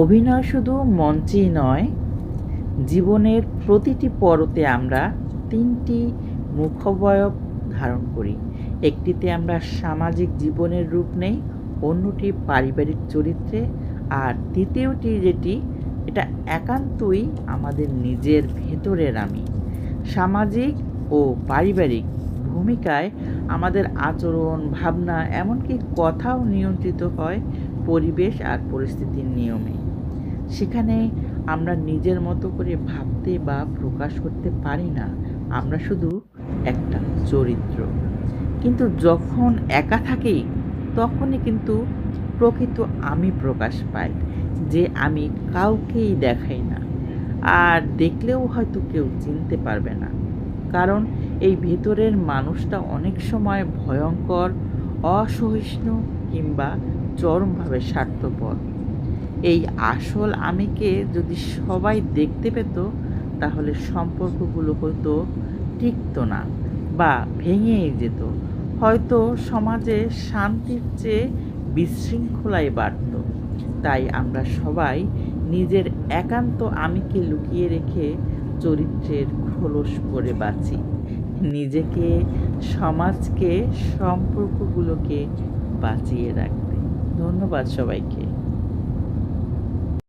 অভিনয় শুধু মঞ্চেই নয়, জীবনের প্রতিটি পরতে আমরা তিনটি মুখবয়ব ধারণ করি। একটিতে আমরা সামাজিক জীবনের রূপ নেই, অন্যটি পারিবারিক চরিত্রে, আর তৃতীয়টি যেটি, এটা একান্তই আমাদের নিজের ভেতরের আমি। সামাজিক ও পারিবারিক ভূমিকায় আমাদের আচরণ, ভাবনা, এমনকি কথাও নিয়ন্ত্রিত হয় পরিবেশ আর পরিস্থিতির নিয়মে। সেখানে আমরা নিজের মতো করে ভাবতে বা প্রকাশ করতে পারি না। আমরা শুধু একটা চরিত্র। কিন্তু যখন একা থাকি, তখনই কিন্তু প্রকৃত আমি প্রকাশ পাই, যে আমি কাউকেই দেখাই না। আর দেখলেও হয়তো কেউ চিনতে পারবে না। কারণ এই ভেতরের মানুষটা অনেক সময় ভয়ঙ্কর, অসহিষ্ণু কিংবা চরমভাবে স্বার্থপর। এই আসল আমিকে যদি সবাই দেখতে পেত, তাহলে সম্পর্কগুলো হয়তো টিকতো না বা ভেঙেই যেত। হয়তো সমাজে শান্তির চেয়ে বিশৃঙ্খলাই বাড়ত। তাই আমরা সবাই নিজের একান্ত আমিকে লুকিয়ে রেখে চরিত্রের খোলস করে বাঁচি। নিজেকে, সমাজকে, সম্পর্কগুলোকে বাঁচিয়ে রাখতে। ধন্যবাদ সবাইকে।